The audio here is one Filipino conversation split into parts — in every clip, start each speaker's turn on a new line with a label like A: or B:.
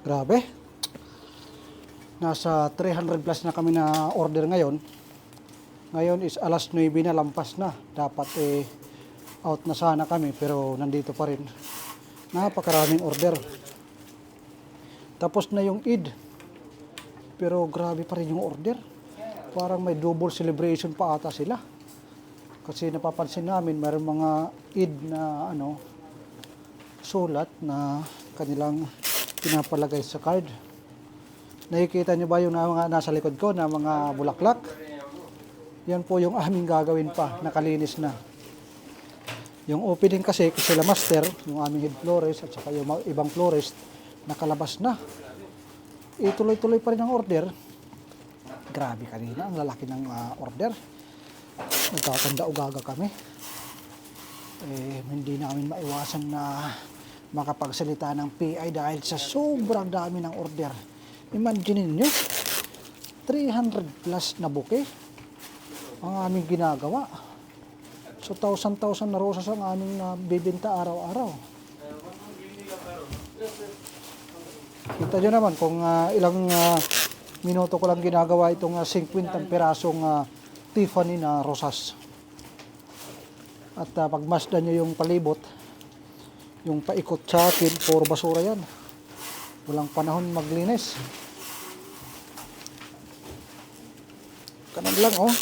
A: Grabe. Nasa 300 plus na kami na order ngayon. Ngayon is alas 9 na lampas na. Dapat eh out na sana kami pero nandito pa rin. Napakaraming order. Tapos na yung Eid. Pero grabe pa rin yung order. Parang may double celebration pa ata sila. Kasi napapansin namin mayroong mga Eid na ano sulat na kanilang pinapalagay sa card. Nakikita niyo ba yung na- mga nasa likod ko na mga bulaklak? Yan po yung aming gagawin pa, nakalinis na. Yung opening kasi, sila master, yung aming head florist at saka yung ibang florist, nakalabas na. Ituloy-tuloy pa rin ang order. Grabe kanina, ang lalaki ng ah, order. Nagkakanda ugaga kami. Eh, hindi namin maiwasan na makapagsalita ng PI dahil sa sobrang dami ng order. Imagine niyo 300 plus na buke ang aming ginagawa. So, thousand-thousand na rosas ang aming uh, bibenta araw-araw. Kita nyo naman kung ah, ilang ah, minuto ko lang ginagawa itong uh, 50 pirasong ah, Tiffany na rosas. At uh, pagmasdan nyo yung palibot, yung paikot sa akin, puro basura yan. Walang panahon maglinis. Kanan lang, oh.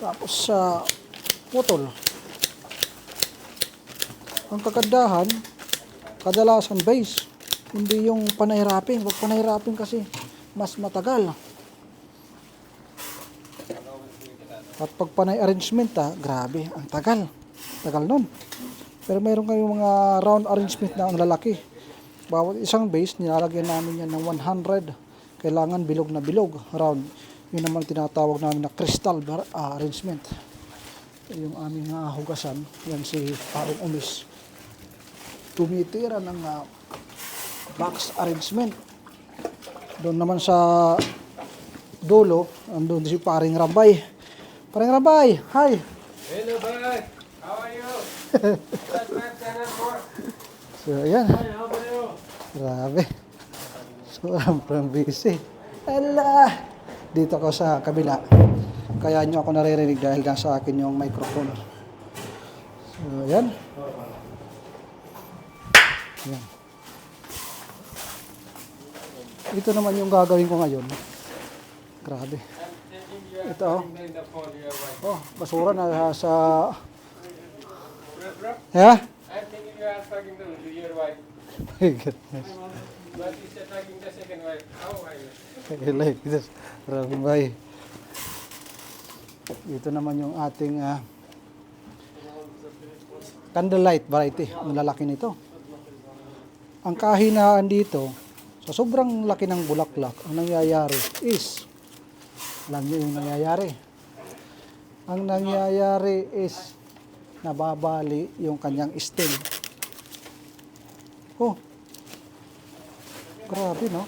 A: Tapos sa putol. Ang kagandahan, kadalasan base. Hindi yung panahirapin. Huwag panahirapin kasi mas matagal. At pag panay arrangement, ah, grabe, ang tagal. Tagal nun. Pero mayroon kayong mga round arrangement na ang lalaki. Bawat isang base, nilalagyan namin yan ng 100. Kailangan bilog na bilog, round. Yun naman tinatawag namin na crystal bar- ah, arrangement. Yung aming ah, hugasan, yan si Parong Umis. Tumitira ng ah, box arrangement. Doon naman sa dulo, andun si Paring Rabay. Paring Rabay, hi!
B: Hello, bye. How are you? That's my channel for.
A: So, ayan. Grabe. Sobrang busy. Ala! Dito ako sa kabila. Kaya nyo ako naririnig dahil nasa akin yung microphone. So, yan. Yan. Ito naman yung gagawin ko ngayon. Grabe. Ito oh. Oh, basura na sa...
B: Bro,
A: Yeah?
B: I'm thinking you are talking to, to your wife.
A: My goodness.
B: But you said talking the second wife. How are you?
A: I like this. Rabay. Ito naman yung ating ah, candlelight variety. Ang lalaki nito. Ang kahinaan dito, sa sobrang laki ng bulaklak, ang nangyayari is, alam niyo yung nangyayari. Ang nangyayari is, nababali yung kanyang stem. Oh, grabe no?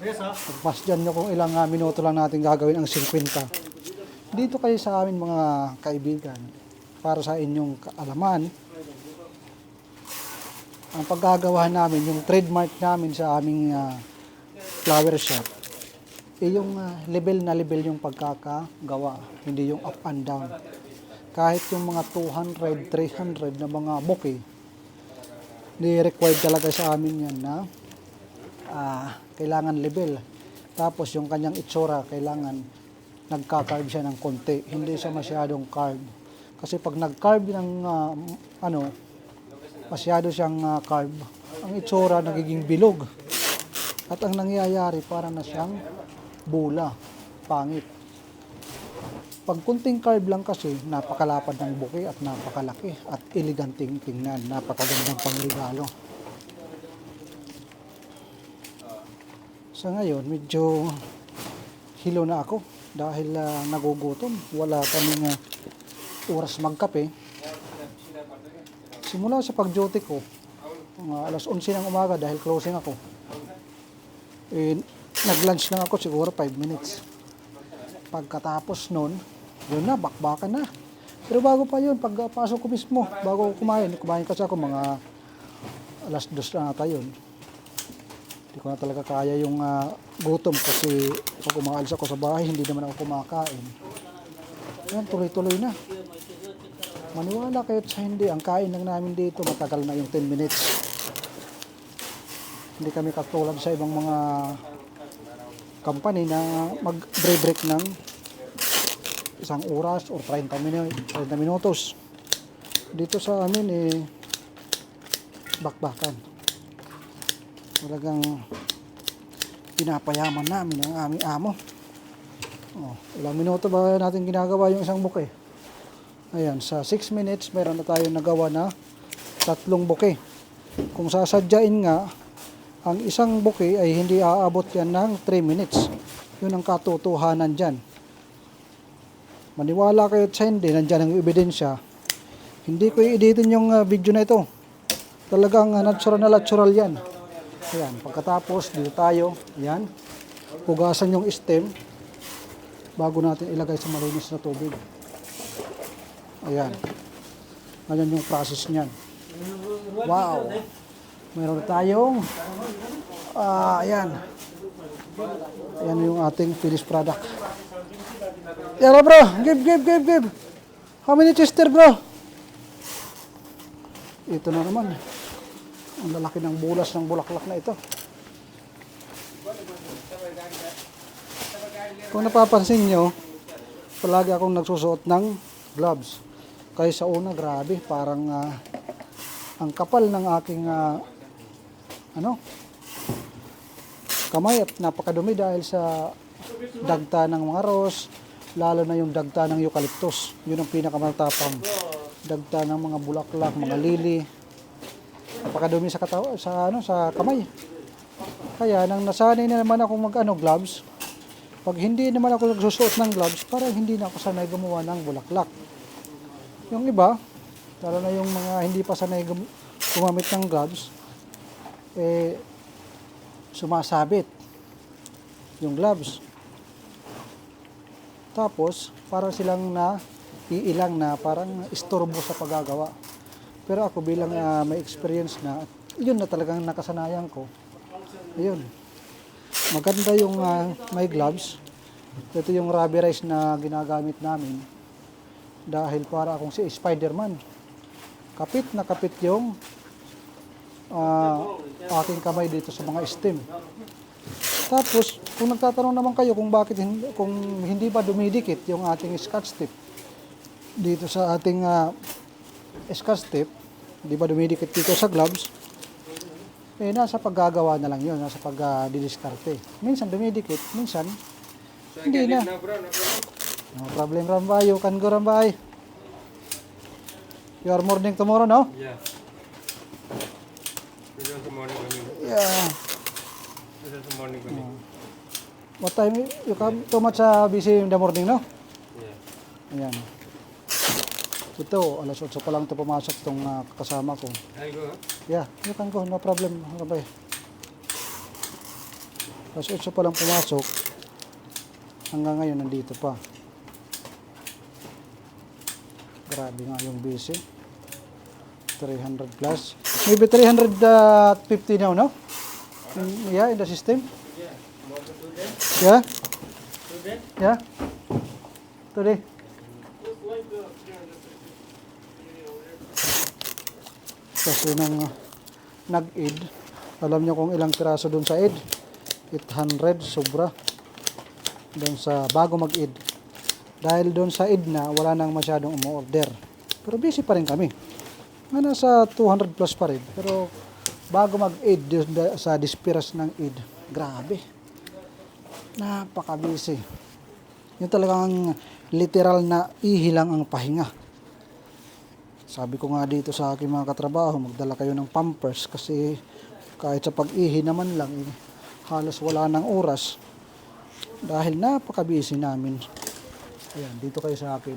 A: Pagpasyan nyo kung ilang ah, minuto lang natin gagawin ang 50. Dito kayo sa amin mga kaibigan, para sa inyong kaalaman, ang paggagawa namin, yung trademark namin sa aming ah, flower shop, eh yung ah, level na level yung pagkakagawa, hindi yung up and down. Kahit yung mga 200, 300 na mga bouquet, ni-required talaga sa amin yan na ah, kailangan level. Tapos yung kanyang itsura, kailangan nagka-carve siya ng konti. Hindi siya masyadong carve. Kasi pag nag-carve ng ah, ano, masyado siyang ah, carve, ang itsura nagiging bilog. At ang nangyayari, para na siyang bula, pangit. Pag kunting carve lang kasi, napakalapad ng buki at napakalaki at eleganting tingnan, napakagandang pangregalo. Sa ngayon, medyo hilo na ako dahil ah, nagugutom. Wala kaming ah, oras magkape. Simula sa pag-duty ko, mga alas 11 ng umaga dahil closing ako. Eh, nag-lunch lang ako siguro 5 minutes. Pagkatapos nun, yun na, bakbakan na. Pero bago pa yun, pagpasok ko mismo, bago ko kumain, kumain kasi ako mga alas 2 na ata yun. Hindi ko na talaga kaya yung ah, gutom kasi pag umaalis ako sa bahay, hindi naman ako kumakain. Yan, tuloy-tuloy na. Maniwala kayo sa hindi, ang kain lang namin dito matagal na yung 10 minutes. Hindi kami katulad sa ibang mga company na mag-break ng isang oras o 30 minutos, 30 minutos. Dito sa amin eh bakbakan. Talagang pinapayaman namin ang aming amo. Oh, ilang minuto ba natin ginagawa yung isang buke? Ayan, sa 6 minutes meron na tayong nagawa na tatlong buke. Kung sasadyain nga, ang isang buke ay hindi aabot yan ng 3 minutes. Yun ang katotohanan dyan. Maniwala kayo sa hindi, nandyan ang ebidensya. Hindi ko i-editin yung uh, video na ito. Talagang uh, natural na natural yan. Ayan, pagkatapos dito tayo, ayan, hugasan yung stem bago natin ilagay sa malinis na tubig. Ayan. Ganyan yung process niyan. Wow! Meron tayong, ah, ayan. Ayan yung ating finished product. Yara bro, give, give, give, give. How many chester bro? Ito na naman. Ang lalaki ng bulas ng bulaklak na ito. Kung napapansin nyo, palagi akong nagsusuot ng gloves. Kaya sa una, grabe, parang ah, ang kapal ng aking ah, ano, kamay at napakadumi dahil sa dagta ng mga rose, lalo na yung dagta ng eucalyptus. Yun ang pinakamatapang. Dagta ng mga bulaklak, mga lili. Napakadumi sa katawa, sa ano, sa kamay. Kaya nang nasanay na naman ako mag ano, gloves, pag hindi naman ako nagsusuot ng gloves, parang hindi na ako sanay gumawa ng bulaklak. Yung iba, lalo na yung mga hindi pa sanay gum- gumamit ng gloves, eh, sumasabit yung gloves. Tapos, parang silang na iilang na parang istorbo sa paggagawa. Pero ako bilang ah, may experience na, yun na talagang nakasanayan ko. Ayun. Maganda yung ah, may gloves. Ito yung rubberized na ginagamit namin. Dahil para akong si Spider-Man. Kapit na kapit yung ah, aking kamay dito sa mga stem. Tapos, kung nagtatanong naman kayo kung bakit hindi, kung hindi ba dumidikit yung ating scotch tip dito sa ating ah, scotch tip, hindi ba dumidikit dito sa gloves, eh nasa paggagawa na lang yun, nasa pag-didiskarte. minsan dumidikit, minsan
B: So,
A: Hindi na.
B: na bro, na bro.
A: no problem Rambay, you can go Rambay. You are morning tomorrow, no?
B: Yeah. Morning coming.
A: Yeah.
B: This is the morning coming.
A: What time you come too much uh, busy in the morning, no?
B: Yeah.
A: Ayan. Ito, alas 8 pa lang ito pumasok itong ah, kasama ko.
B: I go, huh?
A: Yeah, you can go, no problem. Rabay. Alas 8 pa lang pumasok. Hanggang ngayon, nandito pa. Grabe nga yung busy. 300 plus. Maybe 350 now, no? In, yeah, in the system? Yeah? Yeah? Today? Kasi nung uh, nag-id, alam niyo kung ilang piraso doon sa id? 800, sobra. Doon sa bago mag-id. Dahil doon sa id na, wala nang masyadong umu-order. Pero busy pa rin kami. Nga nasa 200 plus pa rin. Pero bago da- sa dispiras ng id, grabe. Napaka-busy. Yung talagang literal na ihilang ang pahinga. Sabi ko nga dito sa aking mga katrabaho, magdala kayo ng pampers kasi kahit sa pag-ihi naman lang, eh, halos wala ng oras. Dahil napaka-busy namin. Ayan, dito kayo sa akin.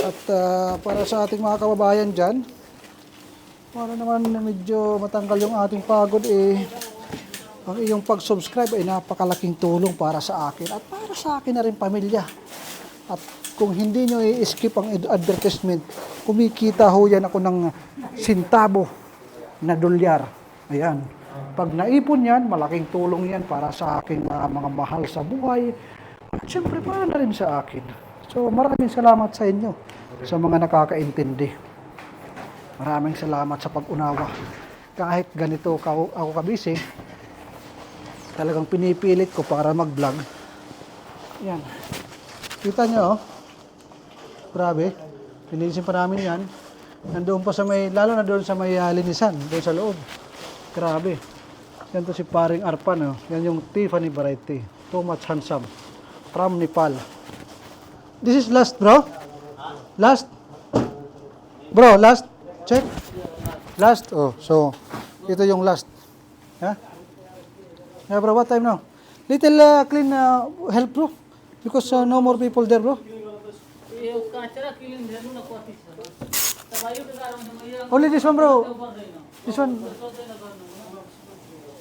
A: At ah, para sa ating mga kababayan dyan, para naman na medyo matanggal yung ating pagod eh, ang iyong pag-subscribe ay napakalaking tulong para sa akin at para sa akin na rin pamilya. At kung hindi nyo i-skip ang ad- advertisement, kumikita ho yan ako ng sintabo na dolyar Ayan. Pag naipon yan, malaking tulong yan para sa aking ah, mga mahal sa buhay. At syempre, para na rin sa akin. So, maraming salamat sa inyo, sa mga nakakaintindi. Maraming salamat sa pag-unawa. Kahit ganito ka, ako kabisi, talagang pinipilit ko para mag-vlog. Yan. Kita nyo, oh. Grabe. Linisin pa namin yan. Nandoon pa sa may, lalo na doon sa may ah, linisan, doon sa loob. Grabe. Yan to si paring Arpan, oh. Yan yung Tiffany variety. Too much handsome. From Nepal. This is last, bro. Last. Bro, last. Check. Last. Oh, so, ito yung last. Yeah? Yeah, bro, what time now? Little uh, clean uh, help, bro. Because uh, no more people there, bro. Only this one, bro. This one.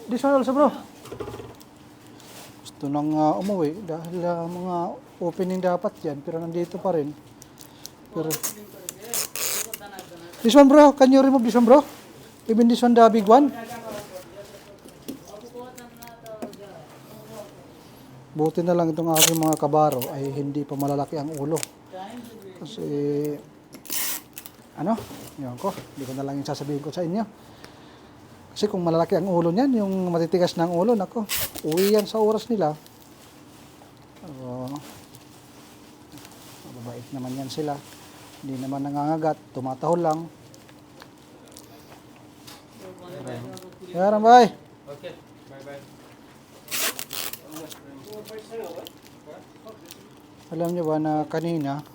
A: This one also, bro. Gusto nang uh, umuwi dahil uh, mga opening dapat yan, pero nandito pa rin. Pero... This one, bro. Can you remove this one, bro? Even this one, the big one? Buti na lang itong aking mga kabaro ay hindi pa malalaki ang ulo. Kasi, ano, yun ko, hindi ko na lang yung sasabihin ko sa inyo. Kasi kung malalaki ang ulo niyan, yung matitigas na ang ulo, nako, uwi yan sa oras nila. Oo. mababait naman yan sila. Hindi naman nangangagat, tumatahol lang. Yaran, bye.
B: Okay. Bye bye.
A: Alam niyo ba na kanina,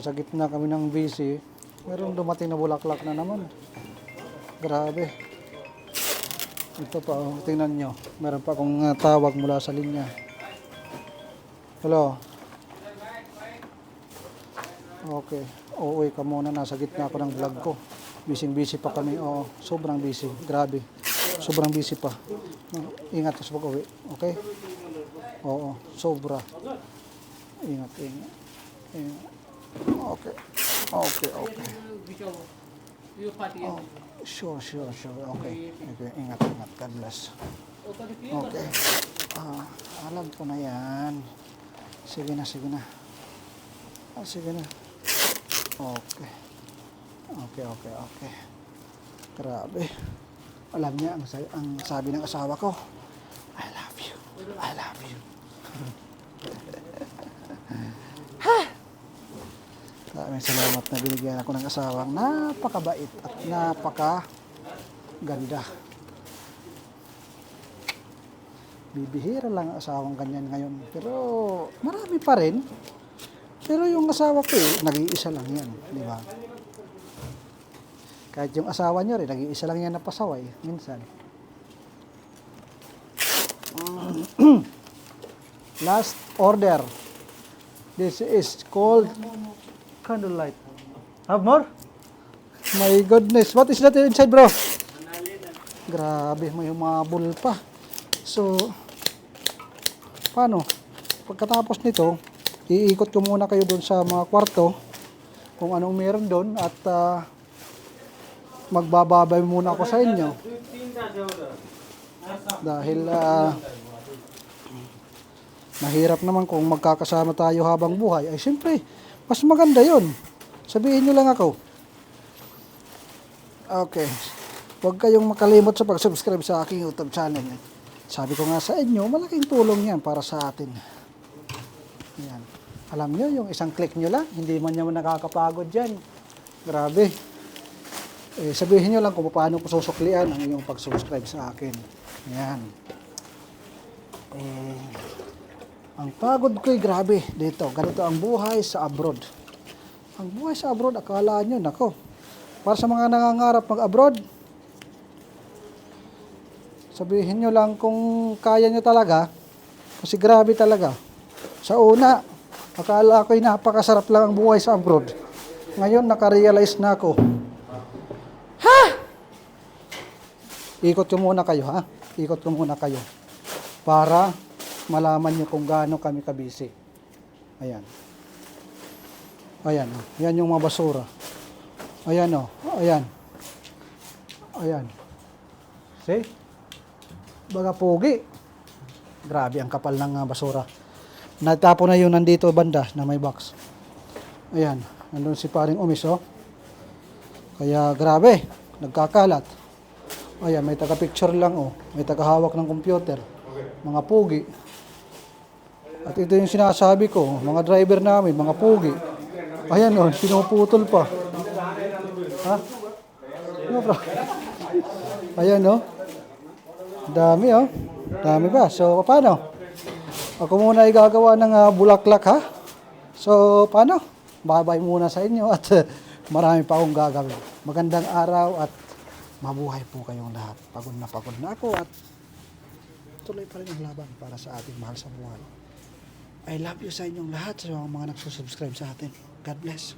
A: sa gitna kami ng busy, meron dumating na bulaklak na naman. Grabe. Ito pa, oh, tingnan nyo. Meron pa akong uh, tawag mula sa linya. Hello? Okay. Uuwi ka muna. Nasa gitna ako ng vlog ko. Busy-busy pa kami. Oo, sobrang busy. Grabe. Sobrang busy pa. Ingat ka sa pag-uwi. Okay? Oo, sobra. Ingat, ingat. ingat. Okay. Okay, okay.
C: You party.
A: Oh, sure, sure, sure. Okay. Okay, ingat, ingat. God bless. Okay. Ah, alam ko na yan. Sige na, sige na. Ah, sige na. Okay. Okay, okay, okay. Grabe. Alam niya ang, ang sabi ng asawa ko. I love you. I love you. Maraming salamat na binigyan ako ng asawang napakabait at napaka ganda. Bibihira lang ang asawang ganyan ngayon. Pero marami pa rin. Pero yung asawa ko eh, nag-iisa lang yan. Di ba? Kahit yung asawa niyo rin, nag-iisa lang yan na pasaway. Minsan. Last order. This is called candlelight. Have more? My goodness. What is that inside, bro? Grabe, may humabol pa. So, paano? Pagkatapos nito, iikot ko muna kayo doon sa mga kwarto kung anong meron doon at ah, magbababay muna ako sa inyo. Dahil ah, mahirap naman kung magkakasama tayo habang buhay. Ay, siyempre, mas maganda yon. Sabihin nyo lang ako. Okay. Huwag kayong makalimot sa pag-subscribe sa aking YouTube channel. Sabi ko nga sa inyo, malaking tulong yan para sa atin. Yan. Alam nyo, yung isang click nyo lang, hindi man nyo nakakapagod dyan. Grabe. Eh, sabihin nyo lang kung paano ko susuklian ang inyong pag-subscribe sa akin. Yan. Eh, ang pagod ko'y grabe dito. Ganito ang buhay sa abroad. Ang buhay sa abroad, akala nyo, nako. Para sa mga nangangarap mag-abroad, sabihin nyo lang kung kaya nyo talaga, kasi grabe talaga. Sa una, akala ko'y napakasarap lang ang buhay sa abroad. Ngayon, nakarealize na ako. Ha! Ikot ko muna kayo, ha? Ikot ko muna kayo. Para malaman nyo kung gaano kami kabisi. Ayan. Ayan, oh. yan yung mga basura. Ayan, oh. Ayan. Ayan. See? Baga pogi. Grabe ang kapal ng ah, basura. Natapo na yun nandito banda na may box. Ayan, nandun si paring umis oh. Kaya grabe, nagkakalat. Ayan, may taga-picture lang oh. May taga-hawak ng computer. Mga pugi. At ito yung sinasabi ko, mga driver namin, mga pugi. Ayan oh, pinuputol pa. Ha? No problem. Ayan oh. Dami oh. Dami pa. So, paano? Ako muna ay gagawa ng ah, bulaklak ha. So, paano? Bye-bye muna sa inyo at uh, marami pa akong gagawin. Magandang araw at mabuhay po kayong lahat. Pagod na pagod na ako at tuloy pa rin ang laban para sa ating mahal sa buhay. I love you sa inyong lahat sa mga nagsusubscribe sa atin. God bless.